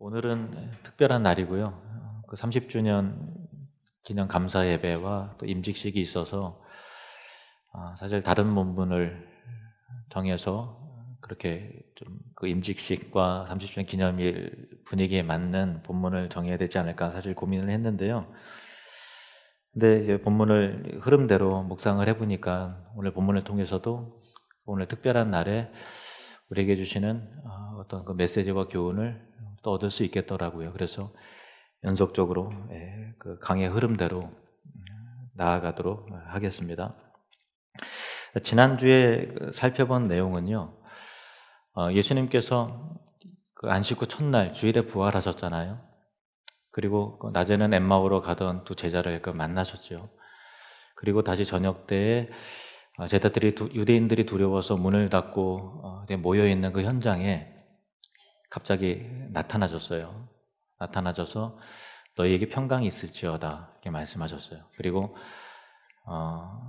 오늘은 특별한 날이고요. 그 30주년 기념 감사 예배와 또 임직식이 있어서 아, 사실 다른 본문을 정해서 그렇게 좀 그 임직식과 30주년 기념일 분위기에 맞는 본문을 정해야 되지 않을까 사실 고민을 했는데요. 근데 본문을 흐름대로 묵상을 해보니까 오늘 본문을 통해서도 오늘 특별한 날에 우리에게 주시는 어, 어떤 그 메시지와 교훈을 또 얻을 수 있겠더라고요. 그래서 연속적으로 예, 그 강의 흐름대로 나아가도록 하겠습니다. 지난주에 그 살펴본 내용은요, 어, 예수님께서 그 안식 후 첫날 주일에 부활하셨잖아요. 그리고 그 낮에는 엠마오로 가던 두 제자를 그 만나셨죠. 그리고 다시 저녁 때에 어, 제자들이 두- 유대인들이 두려워서 문을 닫고 어, 모여 있는 그 현장에 갑자기 나타나셨어요. 나타나셔서 너희에게 평강이 있을지어다 이렇게 말씀하셨어요. 그리고 어,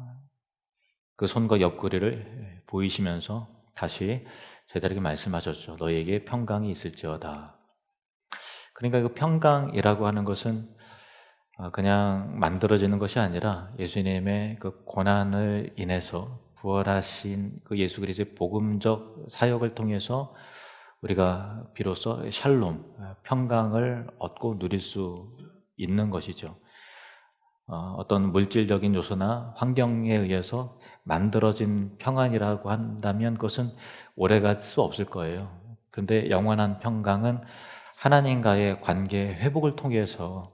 그 손과 옆구리를 보이시면서 다시 제자에게 말씀하셨죠. 너희에게 평강이 있을지어다. 그러니까 그 평강이라고 하는 것은 어, 그냥 만들어지는 것이 아니라 예수님의 그 고난을 인해서 부활하신 그 예수 그리스도의 복음적 사역을 통해서 우리가 비로소 샬롬, 평강을 얻고 누릴 수 있는 것이죠. 어, 어떤 물질적인 요소나 환경에 의해서 만들어진 평안이라고 한다면 그것은 오래갈 수 없을 거예요. 그런데 영원한 평강은 하나님과의 관계 회복을 통해서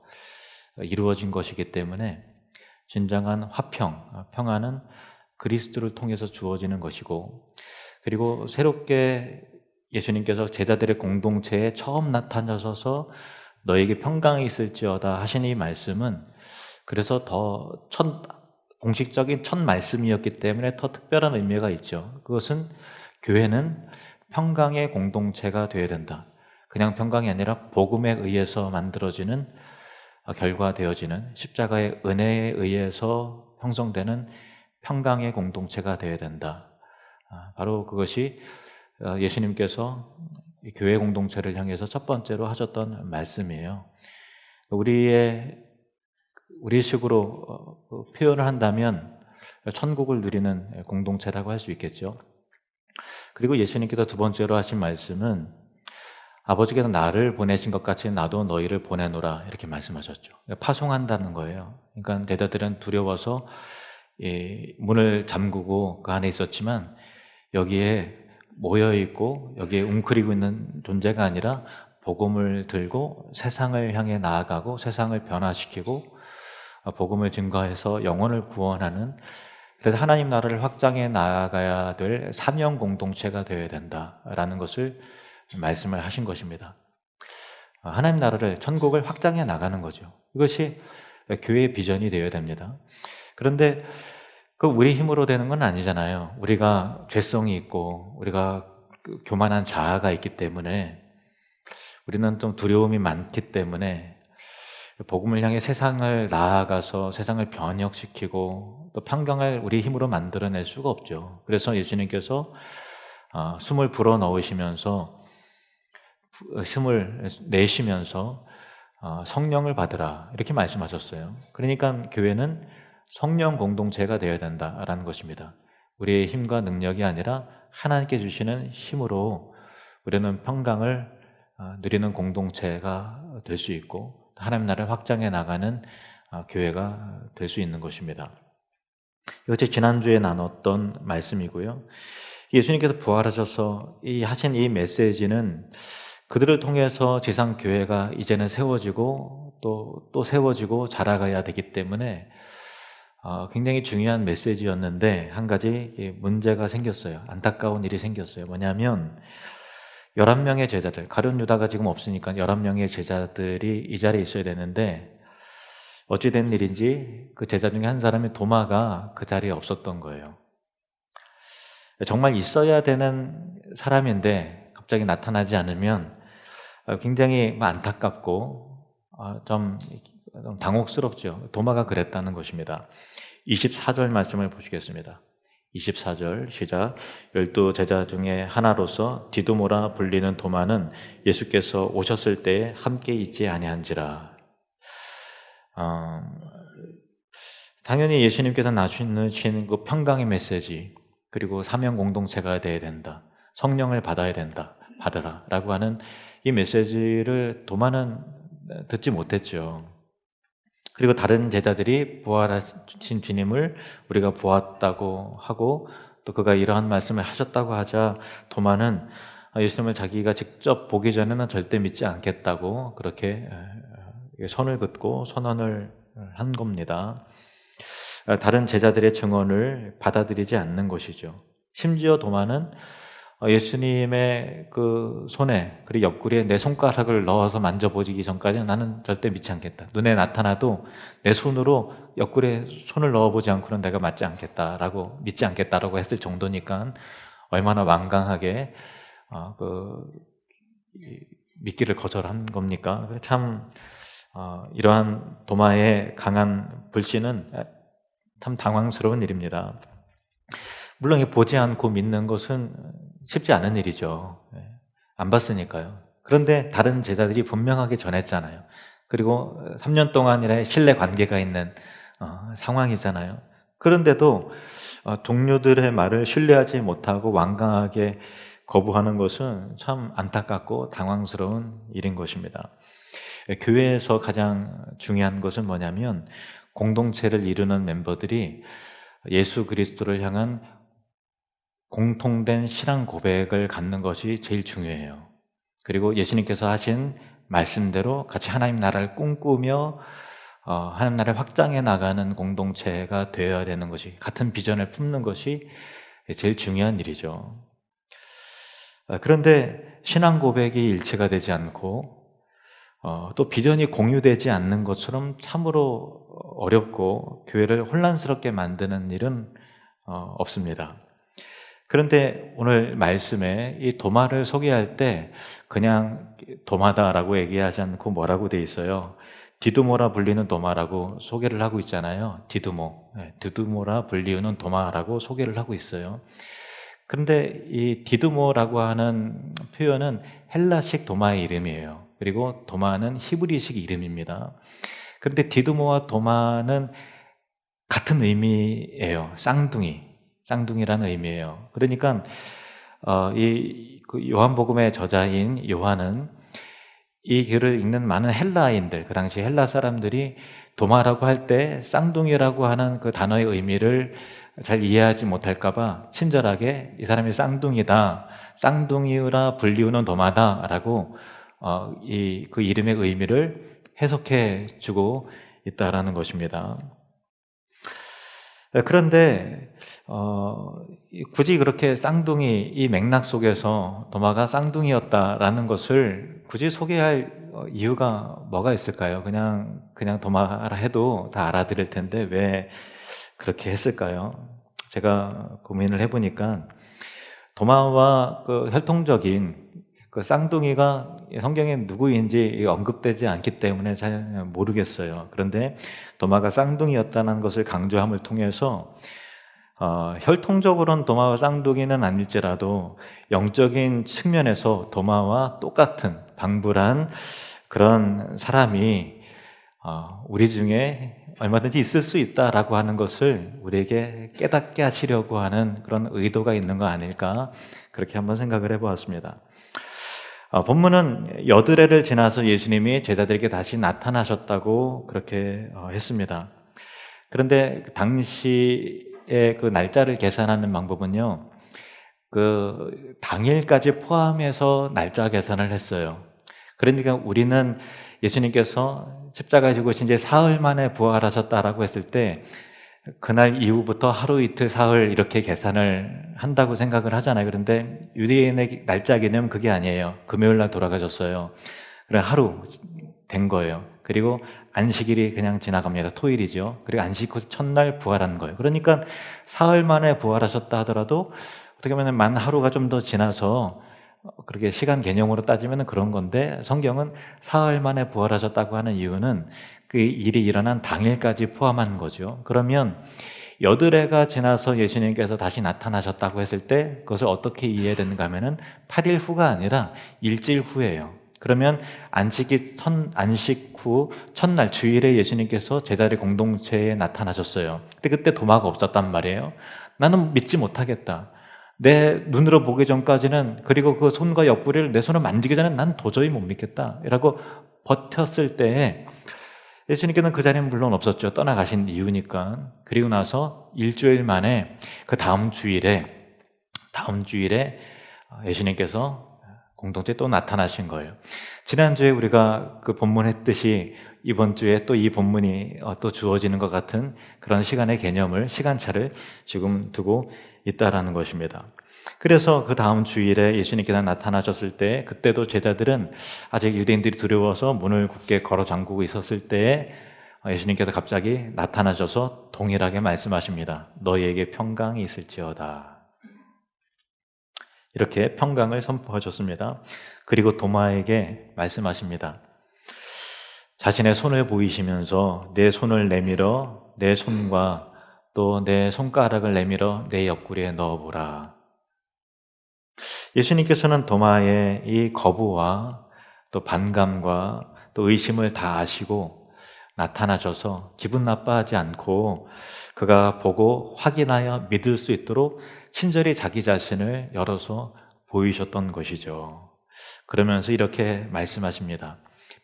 이루어진 것이기 때문에 진정한 화평, 평안은 그리스도를 통해서 주어지는 것이고 그리고 새롭게 예수님께서 제자들의 공동체에 처음 나타나셔서 너에게 평강이 있을지어다 하신 이 말씀은 그래서 더 첫, 공식적인 첫 말씀이었기 때문에 더 특별한 의미가 있죠. 그것은 교회는 평강의 공동체가 되어야 된다. 그냥 평강이 아니라 복음에 의해서 만들어지는 어, 결과 되어지는 십자가의 은혜에 의해서 형성되는 평강의 공동체가 되어야 된다. 아, 바로 그것이 어, 예수님께서 이 교회 공동체를 향해서 첫 번째로 하셨던 말씀이에요. 우리의 우리식으로 어, 그 표현을 한다면 천국을 누리는 공동체라고 할 수 있겠죠. 그리고 예수님께서 두 번째로 하신 말씀은 아버지께서 나를 보내신 것 같이 나도 너희를 보내노라 이렇게 말씀하셨죠. 파송한다는 거예요. 그러니까 제자들은 두려워서 이 문을 잠그고 그 안에 있었지만 여기에 모여 있고 여기에 웅크리고 있는 존재가 아니라 복음을 들고 세상을 향해 나아가고 세상을 변화시키고 복음을 증거해서 영혼을 구원하는 그래서 하나님 나라를 확장해 나아가야 될 사명 공동체가 되어야 된다라는 것을 말씀을 하신 것입니다. 하나님 나라를 천국을 확장해 나가는 거죠. 이것이 교회의 비전이 되어야 됩니다. 그런데 그 우리 힘으로 되는 건 아니잖아요. 우리가 죄성이 있고 우리가 그 교만한 자아가 있기 때문에 우리는 좀 두려움이 많기 때문에 복음을 향해 세상을 나아가서 세상을 변혁시키고 또 평강을 우리 힘으로 만들어낼 수가 없죠. 그래서 예수님께서 어, 숨을 불어 넣으시면서 부- 숨을 내쉬면서 어, 성령을 받으라 이렇게 말씀하셨어요. 그러니까 교회는 성령 공동체가 되어야 된다라는 것입니다. 우리의 힘과 능력이 아니라 하나님께 주시는 힘으로 우리는 평강을 어, 누리는 공동체가 될 수 있고 하나님 나라를 확장해 나가는 어, 교회가 될 수 있는 것입니다. 이것이 지난주에 나눴던 말씀이고요. 예수님께서 부활하셔서 이 하신 이 메시지는 그들을 통해서 지상 교회가 이제는 세워지고 또, 또 세워지고 자라가야 되기 때문에 어, 굉장히 중요한 메시지였는데 한 가지 문제가 생겼어요. 안타까운 일이 생겼어요. 뭐냐면 11명의 제자들, 가룟 유다가 지금 없으니까 11명의 제자들이 이 자리에 있어야 되는데 어찌 된 일인지 그 제자 중에 한 사람이 도마가 그 자리에 없었던 거예요. 정말 있어야 되는 사람인데 갑자기 나타나지 않으면 굉장히 안타깝고 어, 좀 당혹스럽죠. 도마가 그랬다는 것입니다. 24절 말씀을 보시겠습니다. 24절 시작. 열두 제자 중에 하나로서 디두모라 불리는 도마는 예수께서 오셨을 때에 함께 있지 아니한지라. 어, 당연히 예수님께서 나주신 그 평강의 메시지 그리고 사명 공동체가 돼야 된다. 성령을 받아야 된다. 받으라라고 하는 이 메시지를 도마는 듣지 못했죠. 그리고 다른 제자들이 부활하신 주님을 우리가 보았다고 하고 또 그가 이러한 말씀을 하셨다고 하자 도마는 예수님을 자기가 직접 보기 전에는 절대 믿지 않겠다고 그렇게 선을 긋고 선언을 한 겁니다. 다른 제자들의 증언을 받아들이지 않는 것이죠. 심지어 도마는 어, 예수님의 그 손에 그리고 옆구리에 내 손가락을 넣어서 만져보기 전까지는 나는 절대 믿지 않겠다. 눈에 나타나도 내 손으로 옆구리에 손을 넣어보지 않고는 내가 맞지 않겠다라고 믿지 않겠다라고 했을 정도니까 얼마나 완강하게 어, 그 믿기를 거절한 겁니까? 참 어, 이러한 도마의 강한 불신은 참 당황스러운 일입니다. 물론 보지 않고 믿는 것은 쉽지 않은 일이죠. 예. 안 봤으니까요. 그런데 다른 제자들이 분명하게 전했잖아요. 그리고 3년 동안이라 신뢰 관계가 있는 어, 상황이잖아요. 그런데도 어, 동료들의 말을 신뢰하지 못하고 완강하게 거부하는 것은 참 안타깝고 당황스러운 일인 것입니다. 예, 교회에서 가장 중요한 것은 뭐냐면 공동체를 이루는 멤버들이 예수 그리스도를 향한 공통된 신앙 고백을 갖는 것이 제일 중요해요. 그리고 예수님께서 하신 말씀대로 같이 하나님 나라를 꿈꾸며 어, 하나님 나라를 확장해 나가는 공동체가 되어야 되는 것이 같은 비전을 품는 것이 제일 중요한 일이죠. 어, 그런데 신앙 고백이 일치가 되지 않고 어, 또 비전이 공유되지 않는 것처럼 참으로 어렵고 교회를 혼란스럽게 만드는 일은 어, 없습니다. 그런데 오늘 말씀에 이 도마를 소개할 때 그냥 도마다라고 얘기하지 않고 뭐라고 돼 있어요. 디두모라 불리는 도마라고 소개를 하고 있잖아요. 디두모. 네, 디두모라 불리우는 도마라고 소개를 하고 있어요. 그런데 이 디두모라고 하는 표현은 헬라식 도마의 이름이에요. 그리고 도마는 히브리식 이름입니다. 그런데 디두모와 도마는 같은 의미예요. 쌍둥이. 쌍둥이라는 의미예요. 그러니까 어, 이그 요한복음의 저자인 요한은 이 글을 읽는 많은 헬라인들, 그 당시 헬라 사람들이 도마라고 할 때 쌍둥이라고 하는 그 단어의 의미를 잘 이해하지 못할까봐 친절하게 이 사람이 쌍둥이다, 쌍둥이라 불리우는 도마다라고 어, 이 그 이름의 의미를 해석해 주고 있다라는 것입니다. 그런데 어, 굳이 그렇게 쌍둥이 이 맥락 속에서 도마가 쌍둥이였다라는 것을 굳이 소개할 어, 이유가 뭐가 있을까요? 그냥 그냥 도마라 해도 다 알아들을 텐데 왜 그렇게 했을까요? 제가 고민을 해보니까 도마와 그 혈통적인 그 쌍둥이가 성경에 누구인지 언급되지 않기 때문에 잘 모르겠어요. 그런데 도마가 쌍둥이였다는 것을 강조함을 통해서 어, 혈통적으로는 도마와 쌍둥이는 아닐지라도 영적인 측면에서 도마와 똑같은 방불한 그런 사람이 어, 우리 중에 얼마든지 있을 수 있다라고 하는 것을 우리에게 깨닫게 하시려고 하는 그런 의도가 있는 거 아닐까 그렇게 한번 생각을 해보았습니다. 어, 본문은 여드레를 지나서 예수님이 제자들에게 다시 나타나셨다고 그렇게 어, 했습니다. 그런데 당시 그 날짜를 계산하는 방법은요, 그 당일까지 포함해서 날짜 계산을 했어요. 그러니까 우리는 예수님께서 십자가에 죽으신 이제 사흘 만에 부활하셨다라고 했을 때 그날 이후부터 하루 이틀 사흘 이렇게 계산을 한다고 생각을 하잖아요. 그런데 유대인의 날짜 개념 그게 아니에요. 금요일 날 돌아가셨어요. 그래 하루 된 거예요. 그리고 안식일이 그냥 지나갑니다. 토일이죠. 그리고 안식 후 첫날 부활한 거예요. 그러니까 사흘 만에 부활하셨다 하더라도 어떻게 보면 만 하루가 좀 더 지나서 그렇게 시간 개념으로 따지면 그런 건데 성경은 사흘 만에 부활하셨다고 하는 이유는 그 일이 일어난 당일까지 포함한 거죠. 그러면 여드레가 지나서 예수님께서 다시 나타나셨다고 했을 때 그것을 어떻게 이해해야 되는가 하면은 8일 후가 아니라 일주일 후예요. 그러면 안식이 첫, 안식 후 첫날 주일에 예수님께서 제자리 공동체에 나타나셨어요. 근데 그때 도마가 없었단 말이에요. 나는 믿지 못하겠다. 내 눈으로 보기 전까지는 그리고 그 손과 옆구리를 내 손을 만지기 전에 난 도저히 못 믿겠다. 라고 버텼을 때 예수님께서는 그 자리는 물론 없었죠. 떠나가신 이유니까. 그리고 나서 일주일 만에 그 다음 주일에 다음 주일에 예수님께서 공동체에 또 나타나신 거예요. 지난주에 우리가 그 본문 했듯이 이번 주에 또 이 본문이 어, 또 주어지는 것 같은 그런 시간의 개념을, 시간차를 지금 두고 있다라는 것입니다. 그래서 그 다음 주일에 예수님께서 나타나셨을 때, 그때도 제자들은 아직 유대인들이 두려워서 문을 굳게 걸어 잠그고 있었을 때 예수님께서 갑자기 나타나셔서 동일하게 말씀하십니다. 너희에게 평강이 있을지어다. 이렇게 평강을 선포하셨습니다. 그리고 도마에게 말씀하십니다. 자신의 손을 보이시면서 내 손을 내밀어 내 손과 또 내 손가락을 내밀어 내 옆구리에 넣어보라. 예수님께서는 도마의 이 거부와 또 반감과 또 의심을 다 아시고 나타나셔서 기분 나빠하지 않고 그가 보고 확인하여 믿을 수 있도록 친절히 자기 자신을 열어서 보이셨던 것이죠. 그러면서 이렇게 말씀하십니다.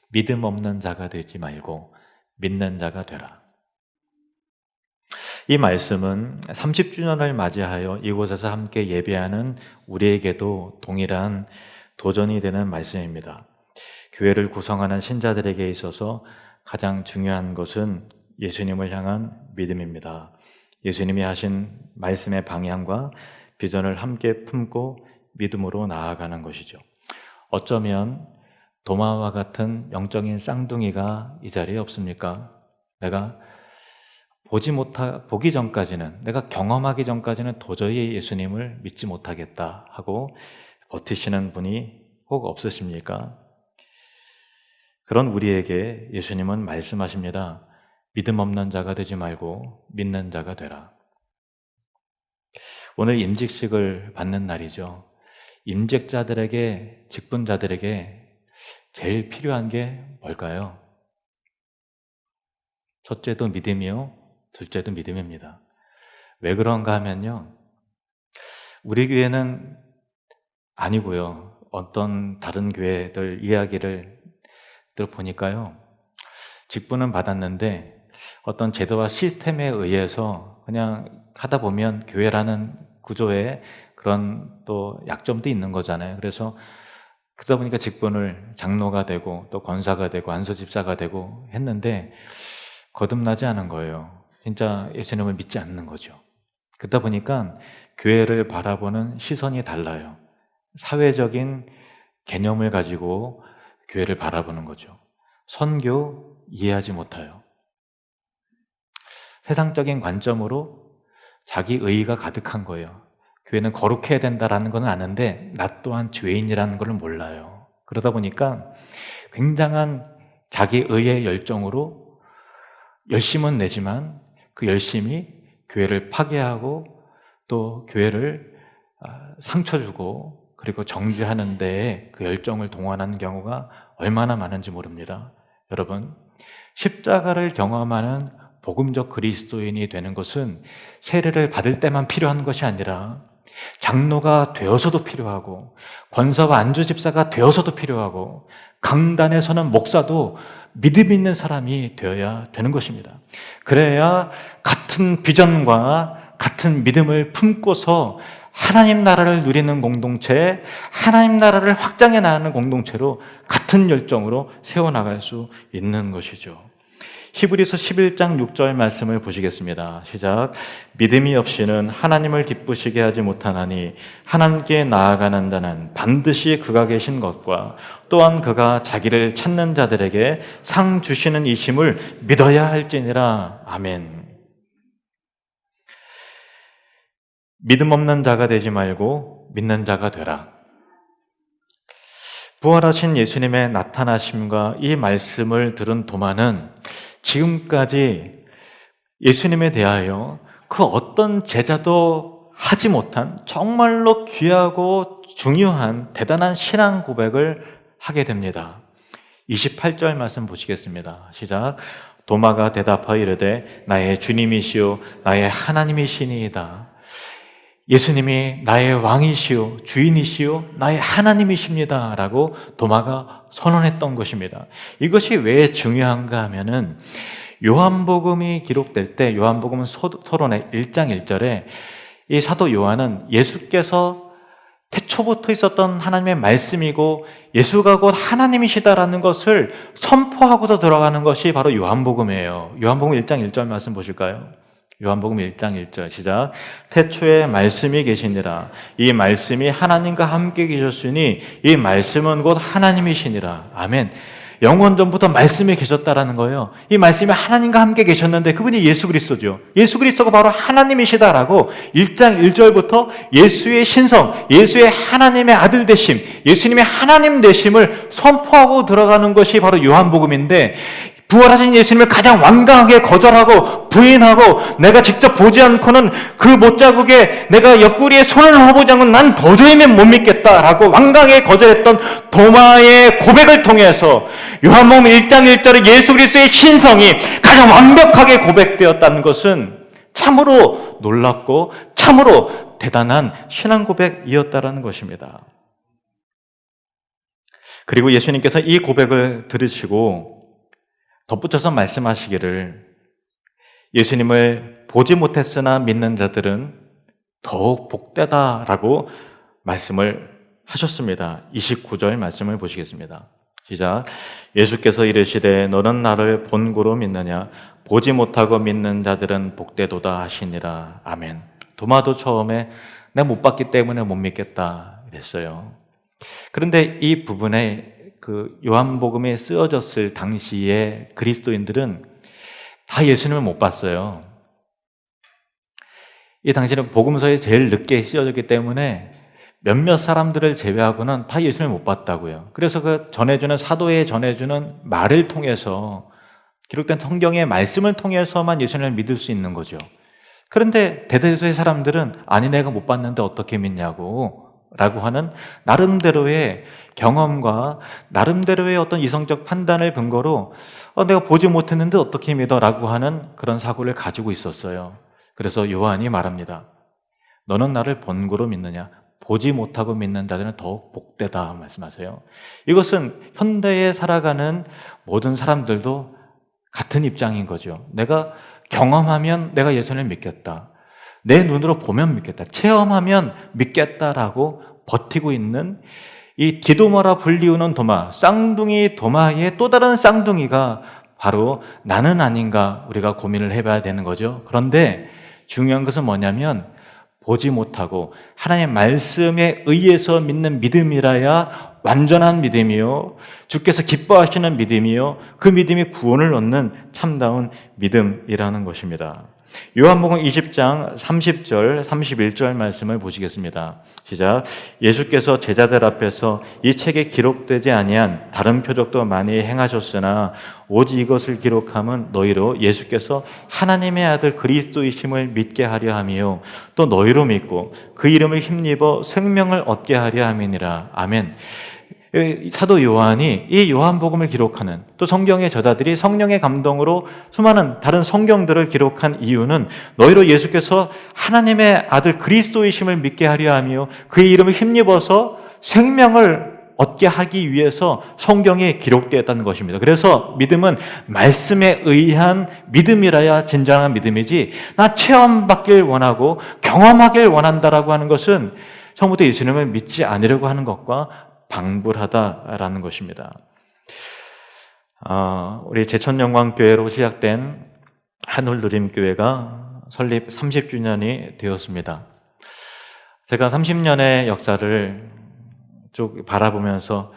믿음 없는 자가 되지 말고 믿는 자가 되라. 이 말씀은 30주년을 맞이하여 이곳에서 함께 예배하는 우리에게도 동일한 도전이 되는 말씀입니다. 교회를 구성하는 신자들에게 있어서 가장 중요한 것은 예수님을 향한 믿음입니다. 예수님이 하신 말씀의 방향과 비전을 함께 품고 믿음으로 나아가는 것이죠. 어쩌면 도마와 같은 영적인 쌍둥이가 이 자리에 없습니까? 내가 보지 못하, 보기 전까지는, 내가 경험하기 전까지는 도저히 예수님을 믿지 못하겠다 하고 버티시는 분이 혹 없으십니까? 그런 우리에게 예수님은 말씀하십니다. 믿음 없는 자가 되지 말고 믿는 자가 되라. 오늘 임직식을 받는 날이죠. 임직자들에게, 직분자들에게 제일 필요한 게 뭘까요? 첫째도 믿음이요. 둘째도 믿음입니다. 왜 그런가 하면요. 우리 교회는 아니고요. 어떤 다른 교회들 이야기를 들어보니까요. 직분은 받았는데 어떤 제도와 시스템에 의해서 그냥 하다 보면 교회라는 구조에 그런 또 약점도 있는 거잖아요. 그래서 그러다 보니까 직분을 장로가 되고 또 권사가 되고 안수집사가 되고 했는데 거듭나지 않은 거예요. 진짜 예수님을 믿지 않는 거죠. 그러다 보니까 교회를 바라보는 시선이 달라요. 사회적인 개념을 가지고 교회를 바라보는 거죠. 선교 이해하지 못해요. 세상적인 관점으로 자기 의의가 가득한 거예요. 교회는 거룩해야 된다라는 건 아는데 나 또한 죄인이라는 걸 몰라요. 그러다 보니까 굉장한 자기 의의 열정으로 열심은 내지만 그 열심이 교회를 파괴하고 또 교회를 아, 상처 주고 그리고 정죄하는 데에 그 열정을 동원하는 경우가 얼마나 많은지 모릅니다. 여러분, 십자가를 경험하는 복음적 그리스도인이 되는 것은 세례를 받을 때만 필요한 것이 아니라 장로가 되어서도 필요하고 권사와 안주 집사가 되어서도 필요하고 강단에 서는 목사도 믿음 있는 사람이 되어야 되는 것입니다. 그래야 같은 비전과 같은 믿음을 품고서 하나님 나라를 누리는 공동체, 하나님 나라를 확장해 나가는 공동체로 같은 열정으로 세워나갈 수 있는 것이죠. 히브리서 11장 6절 말씀을 보시겠습니다. 시작. 믿음이 없이는 하나님을 기쁘시게 하지 못하나니 하나님께 나아가는 자는 반드시 그가 계신 것과 또한 그가 자기를 찾는 자들에게 상 주시는 이심을 믿어야 할지니라. 아멘. 믿음 없는 자가 되지 말고 믿는 자가 되라. 부활하신 예수님의 나타나심과 이 말씀을 들은 도마는 지금까지 예수님에 대하여 그 어떤 제자도 하지 못한 정말로 귀하고 중요한 대단한 신앙 고백을 하게 됩니다. 28절 말씀 보시겠습니다. 시작. 도마가 대답하여 이르되 나의 주님이시요 나의 하나님이시니이다. 예수님이 나의 왕이시요 주인이시요 나의 하나님이십니다. 라고 도마가 선언했던 것입니다. 이것이 왜 중요한가 하면은 요한복음이 기록될 때 요한복음 서론의 1장 1절에 이 사도 요한은 예수께서 태초부터 있었던 하나님의 말씀이고 예수가 곧 하나님이시다라는 것을 선포하고도 들어가는 것이 바로 요한복음이에요. 요한복음 1장 1절 말씀 보실까요? 요한복음 1장 1절 시작. 태초에 말씀이 계시니라. 이 말씀이 하나님과 함께 계셨으니 이 말씀은 곧 하나님이시니라. 아멘. 영원 전부터 말씀이 계셨다라는 거예요. 이 말씀이 하나님과 함께 계셨는데 그분이 예수 그리스도죠. 예수 그리스도가 바로 하나님이시다라고 1장 1절부터 예수의 신성, 예수의 하나님의 아들 되심, 예수님의 하나님 되심을 선포하고 들어가는 것이 바로 요한복음인데 부활하신 예수님을 가장 완강하게 거절하고 부인하고 내가 직접 보지 않고는 그 못자국에 내가 옆구리에 손을 넣어보지 않고 난 도저히면 못 믿겠다라고 완강하게 거절했던 도마의 고백을 통해서 요한복음 1장 1절에 예수 그리스도의 신성이 가장 완벽하게 고백되었다는 것은 참으로 놀랍고 참으로 대단한 신앙 고백이었다라는 것입니다. 그리고 예수님께서 이 고백을 들으시고 덧붙여서 말씀하시기를 예수님을 보지 못했으나 믿는 자들은 더욱 복되다라고 말씀을 하셨습니다. 29절 말씀을 보시겠습니다. 시작. 예수께서 이르시되 너는 나를 본고로 믿느냐 보지 못하고 믿는 자들은 복되도다 하시니라. 아멘. 도마도 처음에 내가 못 봤기 때문에 못 믿겠다 그랬어요. 그런데 이 부분에 그 요한복음에 쓰여졌을 당시에 그리스도인들은 다 예수님을 못 봤어요. 이 당시는 복음서에 제일 늦게 쓰여졌기 때문에 몇몇 사람들을 제외하고는 다 예수님을 못 봤다고요. 그래서 그 전해주는 사도에 전해주는 말을 통해서 기록된 성경의 말씀을 통해서만 예수님을 믿을 수 있는 거죠. 그런데 대대소의 사람들은 아니 내가 못 봤는데 어떻게 믿냐고 라고 하는 나름대로의 경험과 나름대로의 어떤 이성적 판단을 근거로 어, 내가 보지 못했는데 어떻게 믿어? 라고 하는 그런 사고를 가지고 있었어요. 그래서 요한이 말합니다. 너는 나를 본고로 믿느냐? 보지 못하고 믿는 자들은 더욱 복되다 말씀하세요. 이것은 현대에 살아가는 모든 사람들도 같은 입장인 거죠. 내가 경험하면 내가 예수를 믿겠다. 내 눈으로 보면 믿겠다. 체험하면 믿겠다라고 버티고 있는 이 디도마라 불리우는 도마, 쌍둥이 도마의 또 다른 쌍둥이가 바로 나는 아닌가 우리가 고민을 해봐야 되는 거죠. 그런데 중요한 것은 뭐냐면 보지 못하고 하나님의 말씀에 의해서 믿는 믿음이라야 완전한 믿음이요. 주께서 기뻐하시는 믿음이요. 그 믿음이 구원을 얻는 참다운 믿음이라는 것입니다. 요한복음 20장 30절, 31절 말씀을 보시겠습니다. 시작. 예수께서 제자들 앞에서 이 책에 기록되지 아니한 다른 표적도 많이 행하셨으나 오직 이것을 기록함은 너희로 예수께서 하나님의 아들 그리스도이심을 믿게 하려 함이요 또 너희로 믿고 그 이름을 힘입어 생명을 얻게 하려 함이니라. 아멘. 사도 요한이 이 요한복음을 기록하는 또 성경의 저자들이 성령의 감동으로 수많은 다른 성경들을 기록한 이유는 너희로 예수께서 하나님의 아들 그리스도이심을 믿게 하려 하며 그의 이름을 힘입어서 생명을 얻게 하기 위해서 성경에 기록되었다는 것입니다. 그래서 믿음은 말씀에 의한 믿음이라야 진정한 믿음이지 나 체험받길 원하고 경험하길 원한다라고 하는 것은 처음부터 예수님을 믿지 않으려고 하는 것과 방불하다라는 것입니다. 어, 우리 제천영광교회로 시작된 한울누림교회가 설립 30주년이 되었습니다. 제가 30년의 역사를 쭉 바라보면서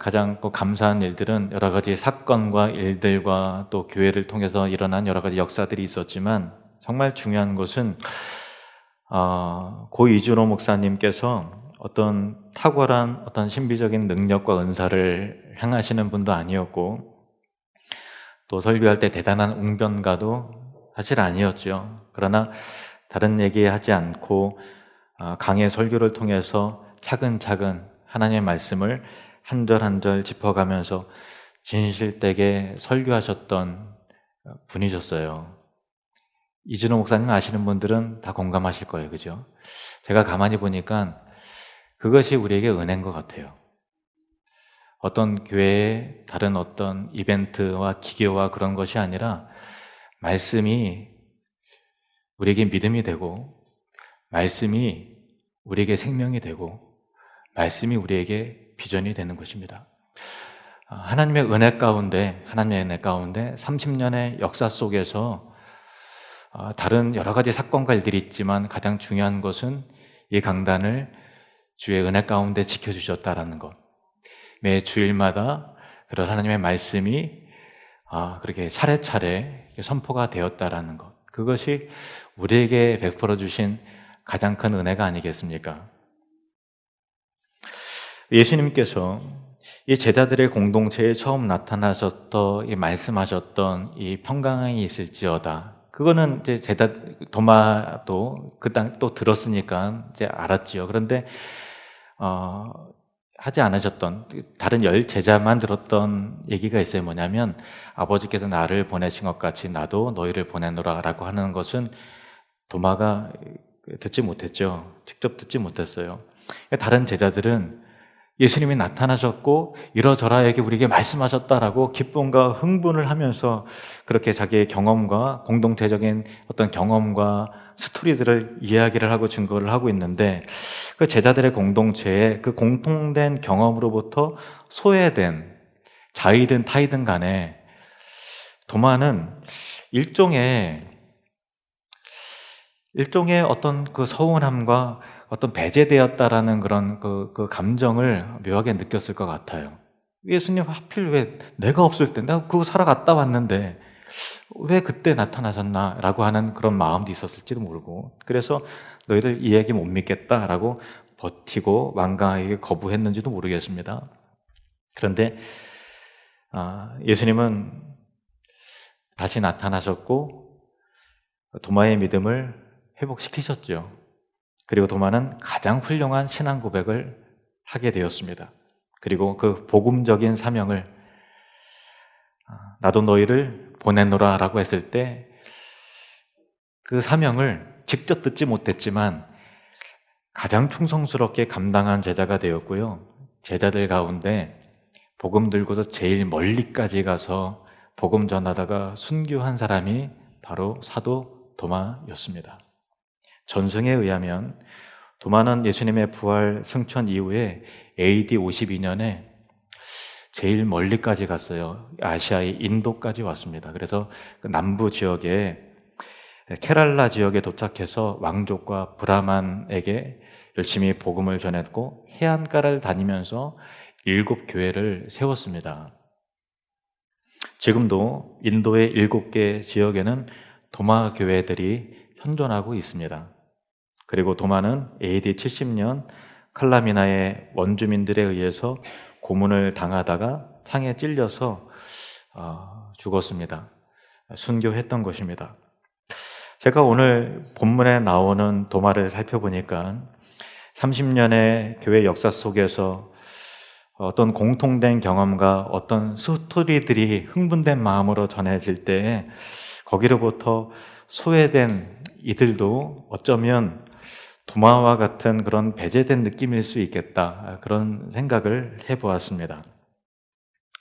가장 감사한 일들은 여러 가지 사건과 일들과 또 교회를 통해서 일어난 여러 가지 역사들이 있었지만 정말 중요한 것은 어, 고 이준호 목사님께서 어떤 탁월한 어떤 신비적인 능력과 은사를 행하시는 분도 아니었고 또 설교할 때 대단한 웅변가도 사실 아니었죠. 그러나 다른 얘기하지 않고 아, 강의 설교를 통해서 차근차근 하나님의 말씀을 한 절 한 절 짚어가면서 진실되게 설교하셨던 분이셨어요. 이준호 목사님 아시는 분들은 다 공감하실 거예요. 그죠? 제가 가만히 보니까 그것이 우리에게 은혜인 것 같아요. 어떤 교회의 다른 어떤 이벤트와 기계와 그런 것이 아니라 말씀이 우리에게 믿음이 되고 말씀이 우리에게 생명이 되고 말씀이 우리에게 비전이 되는 것입니다. 하나님의 은혜 가운데 하나님의 은혜 가운데 30년의 역사 속에서 아, 다른 여러 가지 사건과 일들이 있지만 가장 중요한 것은 이 강단을 주의 은혜 가운데 지켜주셨다라는 것. 매 주일마다 그런 하나님의 말씀이 아, 그렇게 차례차례 선포가 되었다라는 것. 그것이 우리에게 베풀어 주신 가장 큰 은혜가 아니겠습니까? 예수님께서 이 제자들의 공동체에 처음 나타나셨던, 말씀하셨던 이 평강이 있을지어다. 그거는 이제 제다 도마도 그 땅 또 들었으니까 이제 알았지요. 그런데 어, 하지 않으셨던 다른 열 제자만 들었던 얘기가 있어요. 뭐냐면 아버지께서 나를 보내신 것 같이 나도 너희를 보내노라라고 하는 것은 도마가 듣지 못했죠. 직접 듣지 못했어요. 다른 제자들은 예수님이 나타나셨고 이러저러에게 우리에게 말씀하셨다라고 기쁨과 흥분을 하면서 그렇게 자기의 경험과 공동체적인 어떤 경험과 스토리들을 이야기를 하고 증거를 하고 있는데 그 제자들의 공동체에 그 공통된 경험으로부터 소외된 자이든 타이든 간에 도마는 일종의 일종의 어떤 그 서운함과 어떤 배제되었다라는 그런 그, 그 감정을 묘하게 느꼈을 것 같아요. 예수님 하필 왜 내가 없을 때 내가 그거 살아갔다 왔는데 왜 그때 나타나셨나 라고 하는 그런 마음도 있었을지도 모르고 그래서 너희들 이 얘기 못 믿겠다 라고 버티고 완강하게 거부했는지도 모르겠습니다. 그런데 아, 예수님은 다시 나타나셨고 도마의 믿음을 회복시키셨죠. 그리고 도마는 가장 훌륭한 신앙 고백을 하게 되었습니다. 그리고 그 복음적인 사명을 아, 나도 너희를 보내노라 라고 했을 때 그 사명을 직접 듣지 못했지만 가장 충성스럽게 감당한 제자가 되었고요. 제자들 가운데 복음 들고서 제일 멀리까지 가서 복음 전하다가 순교한 사람이 바로 사도 도마였습니다. 전승에 의하면 도마는 예수님의 부활 승천 이후에 AD 52년에 제일 멀리까지 갔어요. 아시아의 인도까지 왔습니다. 그래서 그 남부 지역에 케랄라 지역에 도착해서 왕족과 브라만에게 열심히 복음을 전했고 해안가를 다니면서 일곱 교회를 세웠습니다. 지금도 인도의 일곱 개 지역에는 도마 교회들이 현존하고 있습니다. 그리고 도마는 AD 70년 칼라미나의 원주민들에 의해서 고문을 당하다가 창에 찔려서 어, 죽었습니다. 순교했던 것입니다. 제가 오늘 본문에 나오는 도마를 살펴보니까 30년의 교회 역사 속에서 어떤 공통된 경험과 어떤 스토리들이 흥분된 마음으로 전해질 때 거기로부터 소외된 이들도 어쩌면 도마와 같은 그런 배제된 느낌일 수 있겠다. 그런 생각을 해보았습니다.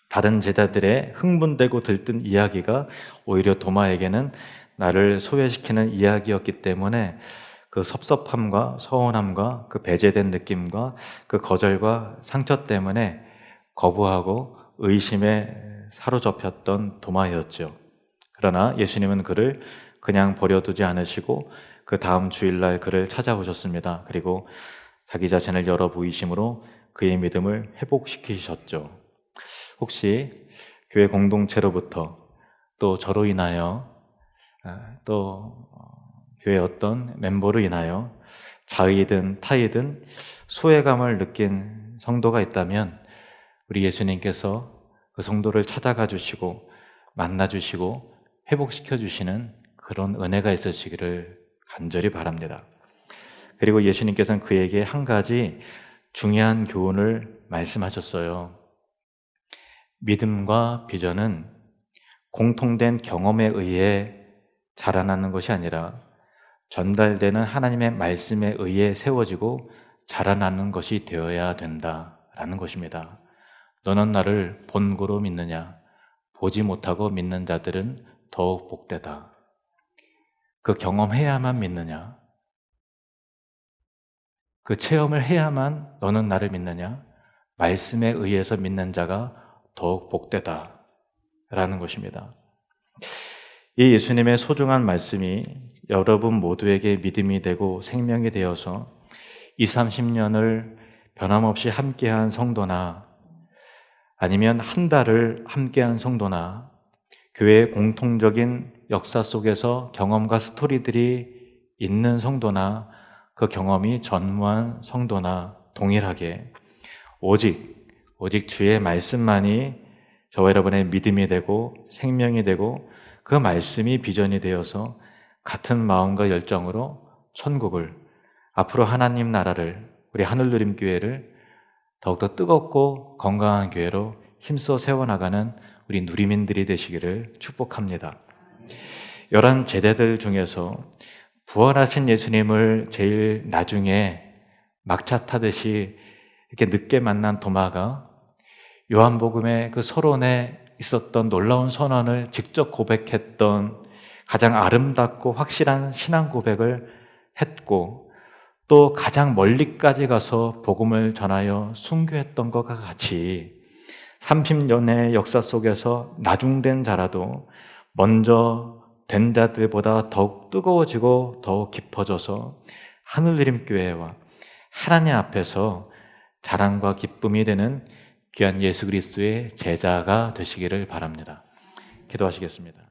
다른 제자들의 흥분되고 들뜬 이야기가 오히려 도마에게는 나를 소외시키는 이야기였기 때문에 그 섭섭함과 서운함과 그 배제된 느낌과 그 거절과 상처 때문에 거부하고 의심에 사로잡혔던 도마였죠. 그러나 예수님은 그를 그냥 버려두지 않으시고 그 다음 주일날 그를 찾아오셨습니다. 그리고 자기 자신을 열어 보이심으로 그의 믿음을 회복시키셨죠. 혹시 교회 공동체로부터 또 저로 인하여 아, 또 교회 어떤 멤버로 인하여 자의든 타의든 소외감을 느낀 성도가 있다면 우리 예수님께서 그 성도를 찾아가 주시고 만나 주시고 회복시켜 주시는 그런 은혜가 있으시기를 간절히 바랍니다. 그리고 예수님께서는 그에게 한 가지 중요한 교훈을 말씀하셨어요. 믿음과 비전은 공통된 경험에 의해 자라나는 것이 아니라 전달되는 하나님의 말씀에 의해 세워지고 자라나는 것이 되어야 된다라는 것입니다. 너는 나를 본고로 믿느냐? 보지 못하고 믿는 자들은 더욱 복되다. 그 경험해야만 믿느냐? 그 체험을 해야만 너는 나를 믿느냐? 말씀에 의해서 믿는 자가 더욱 복되다. 라는 것입니다. 이 예수님의 소중한 말씀이 여러분 모두에게 믿음이 되고 생명이 되어서 20, 30년을 변함없이 함께한 성도나 아니면 한 달을 함께한 성도나 교회의 공통적인 역사 속에서 경험과 스토리들이 있는 성도나 그 경험이 전무한 성도나 동일하게 오직 오직 주의 말씀만이 저와 여러분의 믿음이 되고 생명이 되고 그 말씀이 비전이 되어서 같은 마음과 열정으로 천국을 앞으로 하나님 나라를 우리 하늘 누림 교회를 더욱더 뜨겁고 건강한 교회로 힘써 세워나가는 우리 누리민들이 되시기를 축복합니다. 열한 제자들 중에서 부활하신 예수님을 제일 나중에 막차 타듯이 이렇게 늦게 만난 도마가 요한복음의 그 서론에 있었던 놀라운 선언을 직접 고백했던 가장 아름답고 확실한 신앙 고백을 했고 또 가장 멀리까지 가서 복음을 전하여 순교했던 것과 같이 30년의 역사 속에서 나중된 자라도 먼저 된 자들보다 더욱 뜨거워지고 더욱 깊어져서 하늘드림 교회와 하나님 앞에서 자랑과 기쁨이 되는 귀한 예수 그리스도의 제자가 되시기를 바랍니다. 기도하시겠습니다.